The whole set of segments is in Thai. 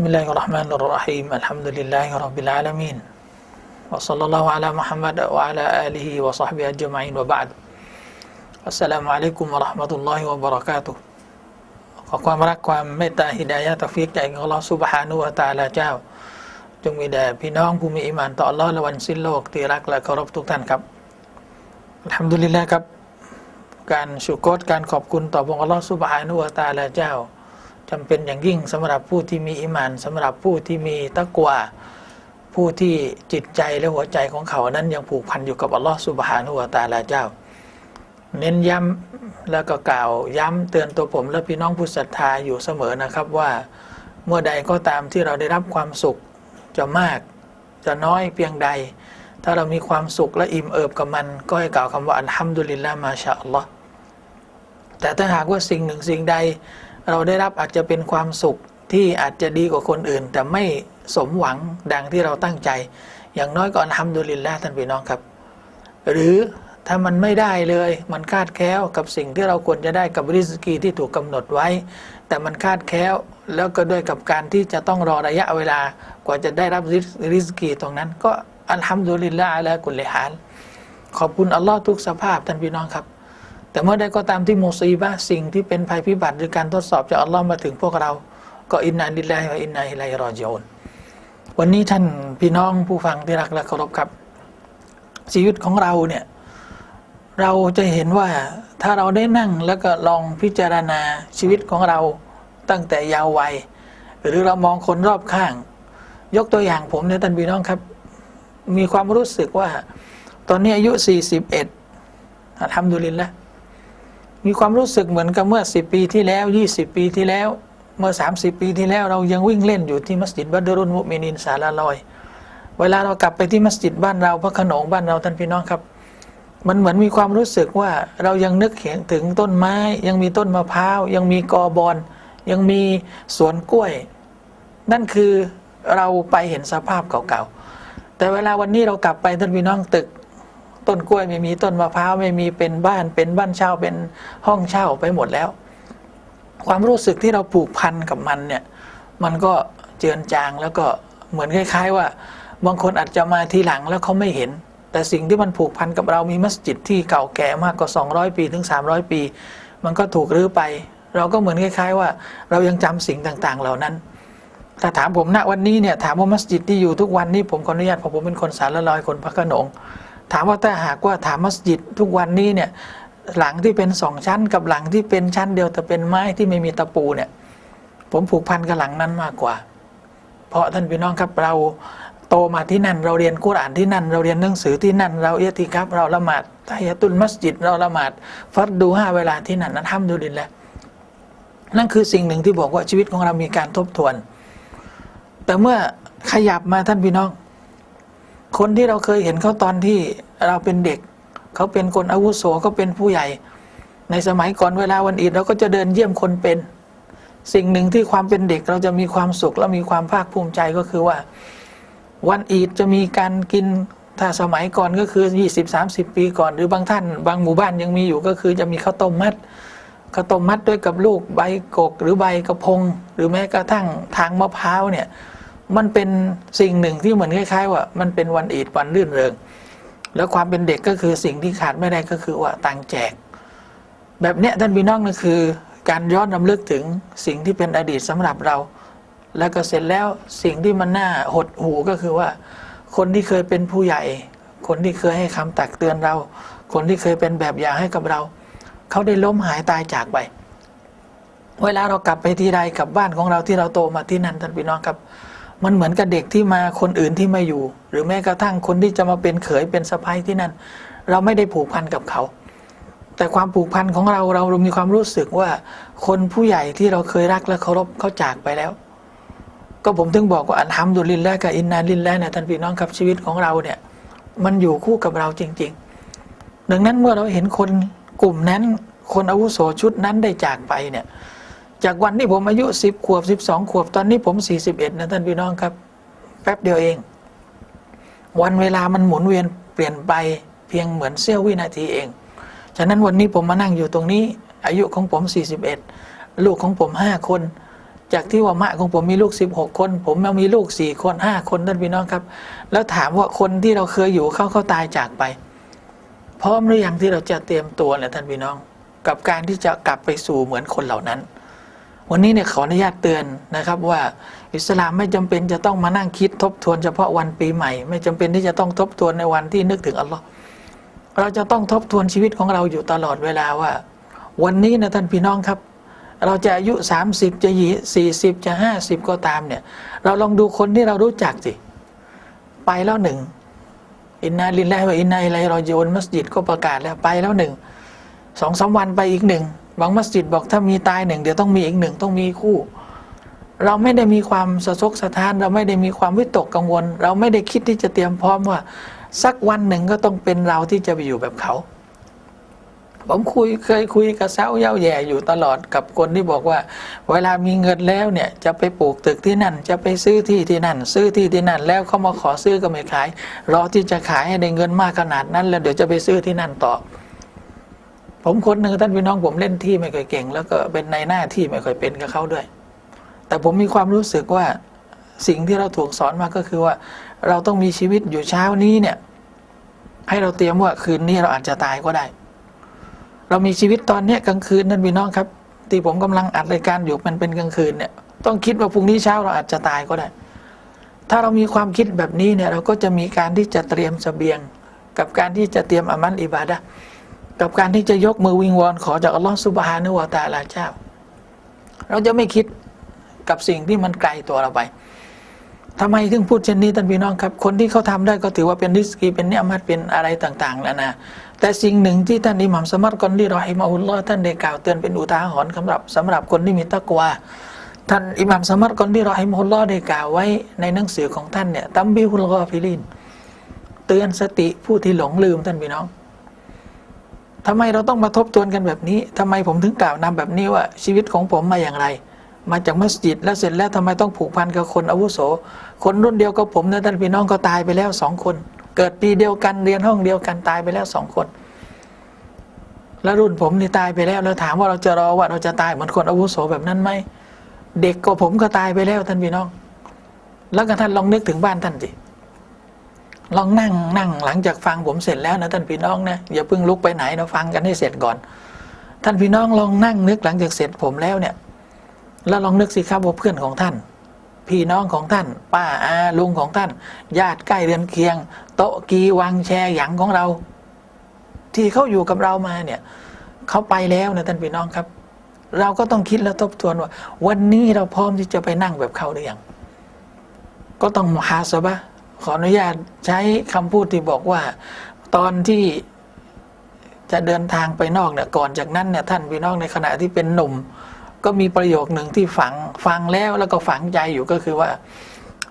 بسم الله الرحمن الرحيم الحمد لله رب العالمين وصلى الله على محمد وعلى آله وصحبه أجمعين وبعد السلام عليكم ورحمة الله وبركاته ขอความรักความเมตตาฮิดายะห์ตอฟิกจากอัลลอฮฺซุบฮานุวะตะอาลาเจ้า จงมีแด่พี่น้องผู้มีอิมานต่ออัลลอฮ์และวันสิ้นโลกที่รักและเคารพทุกท่านครับอัลฮัมดุลิลละครับ การชุกรการขอบคุณต่อพระองค์อัลลอฮ์ซุบฮานุวะตะอาลาเจ้า จำเป็นอย่างยิ่งสำหรับผู้ที่มีอิมานสำหรับผู้ที่มีตะกวาผู้ที่จิตใจและหัวใจของเขานั้นยังผูกพันอยู่กับอัลลอฮ์สุบฮานุวะตาลาเจ้า เน้นย้ำแล้วก็กล่าวย้ำเตือนตัวผมและพี่น้องผู้ศรัทธาอยู่เสมอนะครับว่าเมื่อใดก็ตามที่เราได้รับความสุขจะมาก จะน้อยเพียงใด ถ้าเรามีความสุขและอิ่มเอิบกับมัน ก็ให้กล่าวคำว่าอัลฮัมดุลิลละมาชาอัลลอฮ์แต่ถ้าหากว่าสิ่งหนึ่งสิ่งใด เราได้รับอาจจะเป็นความสุขที่อาจจะดีกว่าคนอื่น แต่ไม่สมหวังดังที่เราตั้งใจ อย่างน้อยก็อัลฮัมดุลิลละท่านพี่น้องครับ หรือถ้ามันไม่ได้เลยมันคาดแคล้วกับสิ่งที่เราควรจะได้กับริสกีที่ถูกกำหนดไว้ แต่มันคาดแคล้วแล้วก็ด้วยกับการที่จะต้องรอระยะเวลากว่าจะได้รับริสกีตรงนั้น ก็อัลฮัมดุลิลละอัลกุลเลฮานขอบคุณอัลลอฮ์ทุกสภาพท่านพี่น้องครับ แต่เมื่อใดก็ตามที่มุซีบะห์สิ่งที่เป็นภัยพิบัติหรือการทดสอบจากอัลลอฮ์มาถึงพวกเรา ก็อินนาลิลลาฮิวะอินนาอิลัยรอจิอูนวันนี้ท่านพี่น้องผู้ฟังที่รักและเคารพครับ ชีวิตของเราเนี่ยเราจะเห็นว่าถ้าเราได้นั่งแล้วก็ลองพิจารณาชีวิตของเราตั้งแต่ยาววัย หรือเรามองคนรอบข้าง ยกตัวอย่างผมเนี่ยท่านพี่น้องครับ มีความรู้สึกว่า ตอนนี้อายุ 41ทำดุลินละ มีความรู้สึกเหมือนกับเมื่อ 10 ปีที่แล้ว 20 ปีที่แล้ว เมื่อ 30 ปีที่แล้วเรายังวิ่งเล่นอยู่ที่มัสยิดบัดรุนมุมินินสาลาลอย เวลาเรากลับไปที่มัสยิดบ้านเราพระขนงบ้านเราท่านพี่น้องครับ มันเหมือนมีความรู้สึกว่าเรายังนึกเห็นถึงต้นไม้ ยังมีต้นมะพร้าวยังมีกอบอนยังมีสวนกล้วย นั่นคือเราไปเห็นสภาพเก่าๆแต่เวลาวันนี้เรากลับไปท่านพี่น้องตึก ต้นกล้วยไม่มีต้นมะพร้าวไม่มีเป็นบ้านเป็นบ้านเช่าเป็นห้องเช่าไปหมดแล้ว ความรู้สึกที่เราผูกพันกับมันเนี่ย มันก็เจือนจางแล้วก็เหมือนคล้าย ๆ ว่า บางคนอาจจะมาทีหลังแล้วเขาไม่เห็น แต่สิ่งที่มันผูกพันกับเรามีมัสยิดที่เก่าแก่มากกว่า 200 ปีถึง 300 ปี มันก็ถูกรื้อไป เราก็เหมือนคล้าย ๆ ว่า เรายังจำสิ่งต่างๆ เหล่านั้นถ้าถามผมณวันนี้เนี่ยถามว่ามัสยิดที่อยู่ทุกวันนี้ผมขออนุญาตเพราะผมเป็นคนสารลอยคนพระขนง ถามว่าถ้าหากว่าถามมัสยิดทุกวันนี้เนี่ยหลังที่เป็นสองชั้นกับหลังที่เป็นชั้นเดียวแต่เป็นไม้ที่ไม่มีตะปูเนี่ย ผมผูกพันกับหลังนั้นมากกว่า เพราะท่านพี่น้องครับเราโตมาที่นั่น เราเรียนกุรอานที่นั่น เราเรียนหนังสือที่นั่น เราเอติครับ เราละหมาดตะฮิยตุลมัสยิดเราละหมาดฟัดดูห้าเวลาที่นั่นนั้นทำดูดินแหละนั่นคือสิ่งหนึ่งที่บอกว่าชีวิตของเรามีการทบทวน แต่เมื่อขยับมาท่านพี่น้อง คนที่เราเคยเห็นเขาตอนที่เราเป็นเด็ก เขาเป็นคนอาวุโสเขาเป็นผู้ใหญ่ ในสมัยก่อนเวลาวันอีดเราก็จะเดินเยี่ยมคนเป็น สิ่งหนึ่งที่ความเป็นเด็กเราจะมีความสุขและมีความภาคภูมิใจก็คือว่า วันอีดจะมีการกินถ้าสมัยก่อนก็คือ 20-30 ปีก่อน หรือบางท่าน บางหมู่บ้านยังมีอยู่ก็คือจะมีข้าวต้มมัดข้าวต้มมัดด้วยกับลูกใบกก หรือใบกระพง หรือแม้กระทั่งทางมะพร้าวเนี่ย มันเป็นสิ่งหนึ่งที่เหมือนคล้ายๆ ว่า มันเป็นวันอีดวันรื่นเริง แล้วความเป็นเด็กก็คือสิ่งที่ขาดไม่ได้ก็คือว่าตังแจก แบบเนี้ยท่านพี่น้องนั่นคือ การย้อนรำลึกถึงสิ่งที่เป็นอดีตสำหรับเรา แล้วก็เสร็จแล้วสิ่งที่มันน่าหดหูก็คือว่า คนที่เคยเป็นผู้ใหญ่ คนที่เคยให้คำตักเตือนเรา คนที่เคยเป็นแบบอย่างให้กับเรา เขาได้ล้มหายตายจากไป เวลาเรากลับไปที่ใดกลับบ้านของเราที่เราโตมาที่นั่นท่านพี่น้องครับ มันเหมือนกับเด็กที่มาคนอื่นที่ม่อยู่ หรือแม้กระทั่งคนที่จะมาเป็นเขยเป็นสะพ้ายที่นั่น เราไม่ได้ผูกพันกับเขา แต่ความผูกพันของเราเรามีความรู้สึกว่า คนผู้ใหญ่ที่เราเคยรักและเคารพเขาจากไปแล้ว ก็ผมถึงบอกว่าอันทำดุลินแล้วกับอินนาลินแล้วนะท่านพี่น้องครับชีวิตของเราเนี่ย มันอยู่คู่กับเราจริง ๆ ดังนั้นเมื่อเราเห็นคนกลุ่มนั้น คนอาวุโสชุดนั้นได้จากไปเนี่ย จากวันที่ผมอายุสิบขวบสิบสองขวบตอนนี้ผมสี่สิบเอ็ดนะท่านพี่น้องครับ แป๊บเดียวเอง วันเวลามันหมุนเวียนเปลี่ยนไปเพียงเหมือนเสี้ยววินาทีเอง ฉะนั้นวันนี้ผมมานั่งอยู่ตรงนี้ อายุของผม41ลูกของผมห้าคน จากที่ว่ามะของผมมีลูกสิบหกคน ผมมามีลูกสี่คนห้าคนท่านพี่น้องครับ แล้วถามว่าคนที่เราเคยอยู่เขาเขาตายจากไป พร้อมหรือยังที่เราจะเตรียมตัวเนี่ยท่านพี่น้อง กับการที่จะกลับไปสู่เหมือนคนเหล่านั้น วันนี้เนี่ยขออนุญาตเตือนนะครับว่าอิสลามไม่จำเป็นจะต้องมานั่งคิดทบทวนเฉพาะวันปีใหม่ ไม่จำเป็นที่จะต้องทบทวนในวันที่นึกถึงอัลลอฮ์เราจะต้องทบทวนชีวิตของเราอยู่ตลอดเวลาว่า วันนี้นะท่านพี่น้องครับ เราจะอายุ 30 จะยี่สิบจะห้าสิบก็ตามเนี่ย เราลองดูคนที่เรารู้จักสิ ไปแล้วหนึ่งอินนาลินแล้วอินนาอิลัยรอยูนมัสยิดก็ประกาศแล้วไปแล้วหนึ่งสองสามวันไปอีกหนึ่ง บางมัสยิดบอกถ้ามีตายหนึ่งเดี๋ยวต้องมีอีกหนึ่งต้องมีคู่ เราไม่ได้มีความสะทกสะท้าน เราไม่ได้มีความวิตกกังวล เราไม่ได้คิดที่จะเตรียมพร้อมว่า สักวันหนึ่งก็ต้องเป็นเราที่จะไปอยู่แบบเขา ผมคุยเคยคุยกับเซาเย้าแย่อยู่ตลอดกับคนที่บอกว่า เวลามีเงินแล้วเนี่ยจะไปปลูกตึกที่นั่น จะไปซื้อที่ที่นั่น ซื้อที่ที่นั่น แล้วเขามาขอซื้อก็ไม่ขายรอที่จะขายให้ได้เงินมากขนาดนั้น แล้วเดี๋ยวจะไปซื้อที่นั่นต่อ ผมคนหนึ่งท่านพี่น้องผมเล่นที่ไม่ค่อยเก่ง แล้วก็เป็นในหน้าที่ไม่ค่อยเป็นกับเขาด้วย แต่ผมมีความรู้สึกว่าสิ่งที่เราถูกสอนมาก็คือว่า เราต้องมีชีวิตอยู่เช้านี้เนี่ย ให้เราเตรียมว่าคืนนี้เราอาจจะตายก็ได้ เรามีชีวิตตอนเนี้ยกลางคืนนั่นพี่น้องครับที่ผมกำลังอัดรายการอยู่มันเป็นกลางคืนเนี่ยต้องคิดว่าพรุ่งนี้เช้าเราอาจจะตายก็ได้ ถ้าเรามีความคิดแบบนี้เนี่ยเราก็จะมีการที่จะเตรียมเสบียง กับการที่จะเตรียมอามันอิบาดะ กับการที่จะยกมือวิงวอนขอจากอัลลอฮฺสุบฮานะฮูวะตาลาเจ้า เราจะไม่คิดกับสิ่งที่มันไกลตัวเราไปทำไมถึงพูดเช่นนี้ท่านพี่น้องครับ คนที่เขาทำได้ก็ถือว่าเป็นริสกีเป็นเนียมัดเป็นอะไรต่างๆแล้วนะแต่สิ่งหนึ่งที่ท่านอิหม่ามสมัตกอนดีรอฮิมาอุลลอฮ์ท่านได้กล่าวเตือนเป็นอุทาหรณ์สำหรับสำหรับคนที่มีตะกวาท่านอิหม่ามสมัตกอนดีรอฮิมาอุลลอฮ์ได้กล่าวไว้ในหนังสือของท่านเนี่ยตัมบิฮุลกอฟิลินเตือนสติผู้ที่หลงลืมท่านพี่น้อง ทำไมเราต้องมาทบทวนกันแบบนี้ทำไมผมถึงกล่าวนำแบบนี้ว่าชีวิตของผมมาอย่างไร มาจากมัสยิดแล้วเสร็จแล้วทำไมต้องผูกพันกับคนอาวุโส คนรุ่นเดียวกับผมนะท่านพี่น้องก็ตายไปแล้วสองคน เกิดปีเดียวกันเรียนห้องเดียวกันตายไปแล้วสองคน แล้วรุ่นผมนี่ตายไปแล้วแล้วถามว่าเราจะรอว่าเราจะตายเหมือนคนอาวุโสแบบนั้นไหมเด็กก็ผมก็ตายไปแล้วท่านพี่น้อง แล้วก็ท่านลองนึกถึงบ้านท่านสิ ลองนั่งนั่งหลังจากฟังผมเสร็จแล้วนะท่านพี่น้องนะอย่าเพิ่งลุกไปไหนนะฟังกันให้เสร็จก่อน ท่านพี่น้องลองนั่งนึกหลังจากเสร็จผมแล้วเนี่ย แล้วลองนึกสิครับว่าเพื่อนของท่าน พี่น้องของท่าน ป้าอาลุงของท่าน ญาติใกล้เรือนเคียง โต๊ะกีวังแชร์หยังของเรา ที่เขาอยู่กับเรามาเนี่ยเขาไปแล้วนะท่านพี่น้องครับ เราก็ต้องคิดและทบทวนว่า วันนี้เราพร้อมที่จะไปนั่งแบบเขาหรือยังก็ต้องหาสบะ ขออนุญาตใช้คำพูดที่บอกว่า ตอนที่จะเดินทางไปนอกเนี่ยก่อนจากนั้นเนี่ยท่านพี่น้องในขณะที่เป็นหนุ่ม ก็มีประโยคหนึ่งที่ฝังฟังแล้วแล้วก็ฝังใจอยู่ก็คือว่า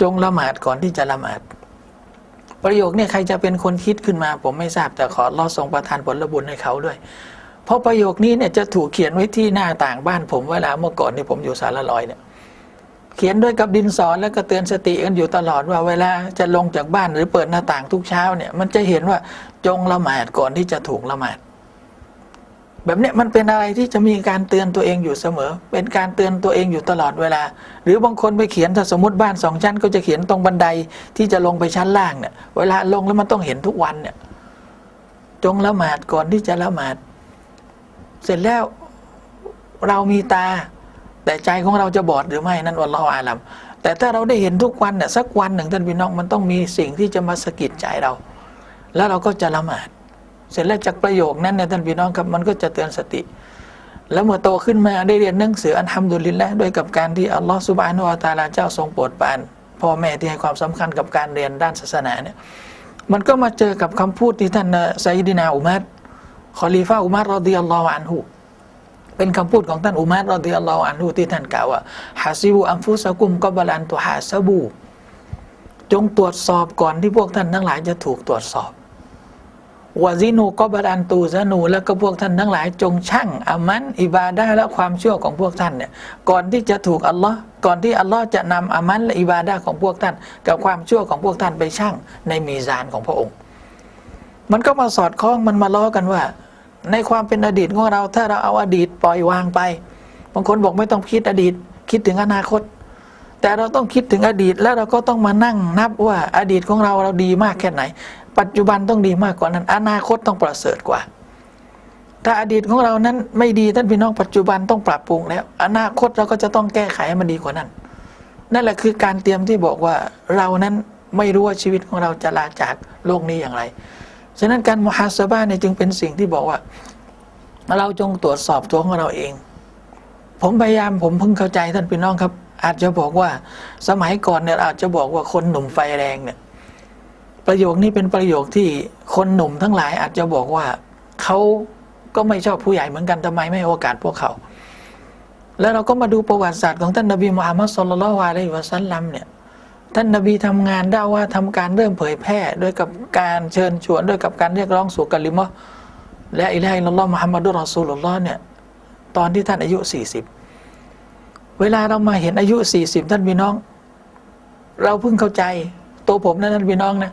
จงละหมาดก่อนที่จะละหมาดประโยคเนี่ยใครจะเป็นคนคิดขึ้นมา ผมไม่ทราบแต่ขอรอส่งประทานผลบุญให้เขาด้วย เพราะประโยคนี้เนี่ยจะถูกเขียนไว้ที่หน้าต่างบ้านผมเวลาเมื่อก่อนที่ผมอยู่สารลอยเนี่ย เขียนด้วยกับดินสอนแล้วก็เตือนสติกันอยู่ตลอดว่าเวลาจะลงจากบ้านหรือเปิดหน้าต่างทุกเช้าเนี่ยมันจะเห็นว่าจงละหมาดก่อนที่จะถูกละหมาด แบบเนี้ยมันเป็นอะไรที่จะมีการเตือนตัวเองอยู่เสมอ เป็นการเตือนตัวเองอยู่ตลอดเวลา หรือบางคนไปเขียนถ้าสมมติบ้านสองชั้น ก็จะเขียนตรงบันไดที่จะลงไปชั้นล่างเนี่ยเวลาลงแล้วมันต้องเห็นทุกวันเนี่ยจงละหมาดก่อนที่จะละหมาด เสร็จแล้วเรามีตา แต่ใจของเราจะบอดหรือไม่นั่นวันเราอาลัมแต่ถ้าเราได้เห็นทุกวันเนี่ยสักวันหนึ่งท่านพี่น้องมันต้องมีสิ่งที่จะมาสะกิดใจเรา แล้วเราก็จะละหมาด เสร็จแล้วจากประโยคนั้นเนี่ยท่านพี่น้องครับมันก็จะเตือนสติ แล้วเมื่อโตขึ้นมาได้เรียนหนังสืออันทำดุลินและด้วยกับการที่อัลลอฮฺสุบานวะตาลาเจ้าทรงโปรดปรานพ่อแม่ที่ให้ความสำคัญกับการเรียนด้านศาสนาเนี่ยมันก็มาเจอกับคำพูดที่ท่านไซดินาอุมัดคอลีฟาอุมัดรอดิยัลลอฮุอันฮุ เป็นคำพูดของท่านอุมัรรอดิยัลลอฮุอันฮุที่ท่านกล่าวว่าฮาซิบูอัมฟุสกุมกบลันตุฮาซบู จงตรวจสอบก่อนที่พวกท่านทั้งหลายจะถูกตรวจสอบวาซินูกบลันตูซานูแล้วก็พวกท่านทั้งหลาย จงชั่งอามันอิบาดาและความเชื่อของพวกท่านเนี่ยก่อนที่จะถูกอัลลอฮ์ก่อนที่อัลลอฮ์จะนำอามันและอิบาดาของพวกท่าน กับความเชื่อของพวกท่านไปชั่งในมีซานของพระองค์ มันก็มาสอดคล้องมันมาล้อกันว่า ในความเป็นอดีตของเรา ถ้าเราเอาอดีตปล่อยวางไป บางคนบอกไม่ต้องคิดอดีต คิดถึงอนาคต แต่เราต้องคิดถึงอดีตแล้วเราก็ต้องมานั่งนับว่าอดีตของเราเราดีมากแค่ไหน ปัจจุบันต้องดีมากกว่านั้น อนาคตต้องประเสริฐกว่า ถ้าอดีตของเรานั้นไม่ดีท่านพี่น้องปัจจุบันต้องปรับปรุงแล้ว อนาคตเราก็จะต้องแก้ไขให้มันดีกว่านั้น นั่นแหละคือการเตรียมที่บอกว่าเรานั้นไม่รู้ว่าชีวิตของเราจะลาจากโลกนี้อย่างไร ฉะนั้นการมุฮัสบ้าเนี่ยจึงเป็นสิ่งที่บอกว่า เราจงตรวจสอบตัวของเราเอง ผมพยายามผมเพิ่งเข้าใจท่านพี่น้องครับ อาจจะบอกว่าสมัยก่อนเนี่ยอาจจะบอกว่าคนหนุ่มไฟแรงเนี่ยประโยคนี้เป็นประโยคที่คนหนุ่มทั้งหลายอาจจะบอกว่าเขาก็ไม่ชอบผู้ใหญ่เหมือนกันทำไมไม่โอกาสพวกเขา แล้วเราก็มาดูประวัติศาสตร์ของท่านนบีมุฮัมมัดสุลลัลลอฮุอะลัยวะสัลลัมเนี่ย ท่านนบีทำงานได้ว่าทำการเริ่มเผยแพร่ด้วยกับการเชิญชวนด้วยกับการเรียกร้องสู่กัลิมะและอิลัยลอฮ์มุฮัมมัดุลรอซูลุลลอฮ์เนี่ยตอนที่ท่านอายุ 40 เวลาเรามาเห็นอายุ 40 ท่านพี่น้อง เราเพิ่งเข้าใจตัวผมนะท่านพี่น้องนะ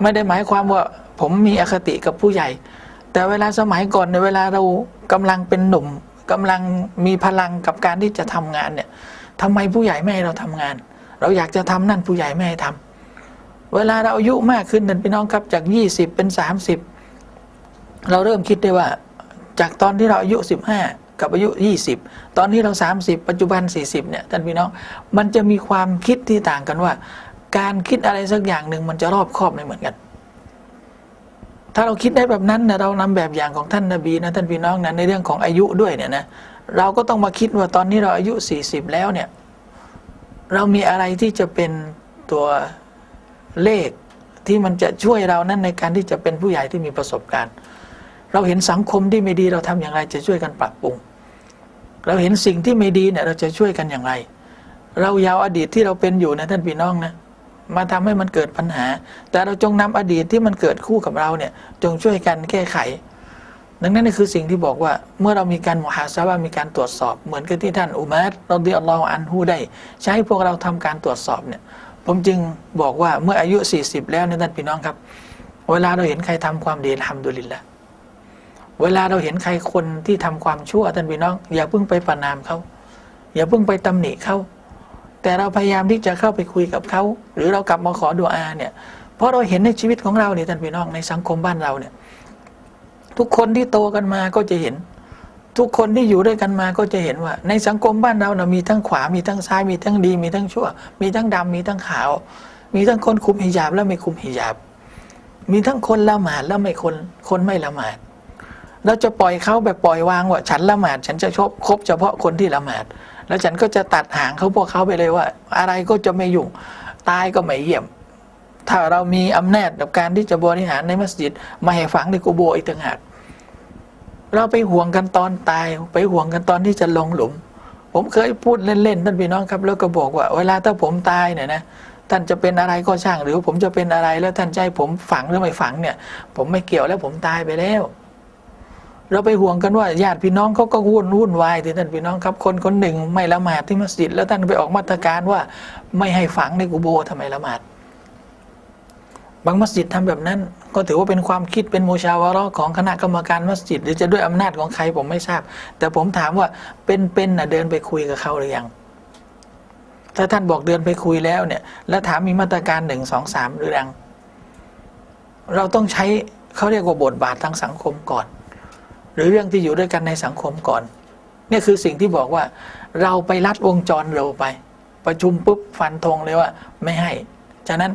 ไม่ได้หมายความว่าผมมีอคติกับผู้ใหญ่ แต่เวลาสมัยก่อนในเวลาเรากำลังเป็นหนุ่มกำลังมีพลังกับการที่จะทำงานเนี่ยทำไมผู้ใหญ่ไม่ให้เราทำงาน เราอยากจะทำนั่นผู้ใหญ่ไม่ให้ทำเวลาเราอายุมากขึ้นท่านพี่น้องครับจาก20เป็น30เราเริ่มคิดได้ว่า จากตอนที่เราอายุ15กับอายุ 20 ตอนนี้เรา 30 ปัจจุบัน 40 เนี่ยท่านพี่น้อง มันจะมีความคิดที่ต่างกันว่า การคิดอะไรสักอย่างหนึ่งมันจะรอบครอบไม่เหมือนกัน ถ้าเราคิดได้แบบนั้นนะเรานำแบบอย่างของท่านนาบีนะท่านพี่น้องนะในเรื่องของอายุด้วยเนี่ยนะเราก็ต้องมาคิดว่าตอนนี้เราอายุ 40 แล้วเนี่ย เรามีอะไรที่จะเป็นตัวเลขที่มันจะช่วยเรานั้นในการที่จะเป็นผู้ใหญ่ที่มีประสบการณ์ เราเห็นสังคมที่ไม่ดีเราทำอย่างไรจะช่วยกันปรับปรุง เราเห็นสิ่งที่ไม่ดีเนี่ยเราจะช่วยกันอย่างไร เรายาวอดีตที่เราเป็นอยู่นะท่านพี่น้องนะมาทำให้มันเกิดปัญหา แต่เราจงนำอดีตที่มันเกิดคู่กับเราเนี่ยจงช่วยกันแก้ไข ดังนั้นนี่คือสิ่งที่บอกว่าเมื่อเรามีการมุฮาซาบะมีการตรวจสอบ เหมือนกับที่ท่านอุมัรเราดีอัลลอฮฺอันฮูได้ ใช้พวกเราทำการตรวจสอบเนี่ยผมจึงบอกว่าเมื่ออายุ 40 แล้วเนี่ยท่านพี่น้องครับ เวลาเราเห็นใครทำความดีทำดุลินละเวลาเราเห็นใครคนที่ทำความชั่วท่านพี่น้อง อย่าเพิ่งไปประนามเขาอย่าเพิ่งไปตำหนิเขาแต่เราพยายามที่จะเข้าไปคุยกับเขาหรือเรากลับมาขอดุอาเนี่ยเพราะเราเห็นในชีวิตของเราเนี่ยท่านพี่น้องในสังคมบ้านเราเนี่ย ทุกคนที่โตกันมาก็จะเห็น ทุกคนที่อยู่ด้วยกันมาก็จะเห็นว่า ในสังคมบ้านเรานะมีทั้งขวา มีทั้งซ้าย มีทั้งดี มีทั้งชั่ว มีทั้งดำมีทั้งขาว มีทั้งคนคุมหิญาบและไม่คุมหิญาบ มีทั้งคนละหมาดและไม่คนคนไม่ละหมาด เราจะปล่อยเขาแบบปล่อยวางว่าฉันละหมาด ฉันจะชอบคบเฉพาะคนที่ละหมาด แล้วฉันก็จะตัดหางเขาพวกเขาไปเลยว่า อะไรก็จะไม่ยุ่งตายก็ไม่เยี่ยม ถ้าเรามีอำนาจกับการที่จะบริหารในมัสยิด มาให้ฝังในกูโบอีกต่างหากเราไปห่วงกันตอนตาย ไปห่วงกันตอนที่จะลงหลุม ผมเคยพูดเล่นๆท่านพี่น้องครับ แล้วก็บอกว่า เวลาถ้าผมตายเนี่ยนะท่านจะเป็นอะไรก็ช่าง หรือผมจะเป็นอะไรแล้วท่านให้ผมฝังหรือไม่ฝังเนี่ย ผมไม่เกี่ยวแล้วผมตายไปแล้วเราไปห่วงกันว่าญาติพี่น้องเขาก็วุ่นวุ่นวายที่ท่านพี่น้องครับ คนคนหนึ่งไม่ละหมาดที่มัสยิดแล้วท่านไปออกมาตรการว่า ไม่ให้ฝังในกุโบทำไมละหมาด บางมัสยิดทำแบบนั้น ก็ถือว่าเป็นความคิดเป็นโมชาวาระของคณะกรรมการมัสยิด หรือจะด้วยอำนาจของใครผมไม่ทราบ แต่ผมถามว่าเป็นๆน่ะเดินไปคุยกับเขาหรือยัง ถ้าท่านบอกเดินไปคุยแล้วเนี่ย แล้วถามมีมาตรการหนึ่งสองสามหรือยังเราต้องใช้เขาเรียกว่าบทบาททางสังคมก่อน หรือเรื่องที่อยู่ด้วยกันในสังคมก่อนนี่คือสิ่งที่บอกว่า เราไปรัดวงจรเร็วไป ประชุมปุ๊บฟันธงเลยว่า ไม่ให้ ฉะนั้น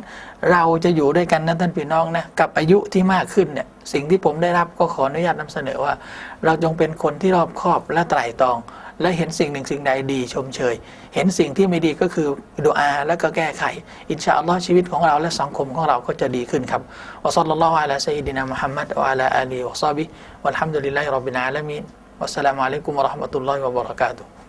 เราจะอยู่ด้วยกันนะท่านพี่น้องนะกับอายุที่มากขึ้นเนี่ยสิ่งที่ผมได้รับก็ขออนุญาตนำเสนอว่า เราจงเป็นคนที่รอบคอบและไตร่ตรอง และเห็นสิ่งหนึ่งสิ่งใดดีชมเชย เห็นสิ่งที่ไม่ดีก็คือดุอาแล้วก็แก้ไข อินชาอัลลอฮ์ชีวิตของเราและสังคมของเราก็จะดีขึ้นครับวะซัลลัลลอฮุอะลัยซัยยิดินามุฮัมมัดวะอะลาอาลีวะซอบิวัลฮัมดุลิลลาฮิร็อบบิลอาลามีนวัสสลามุอะลัยกุมวะเราะห์มะตุลลอฮิวะบะเราะกาตุฮ์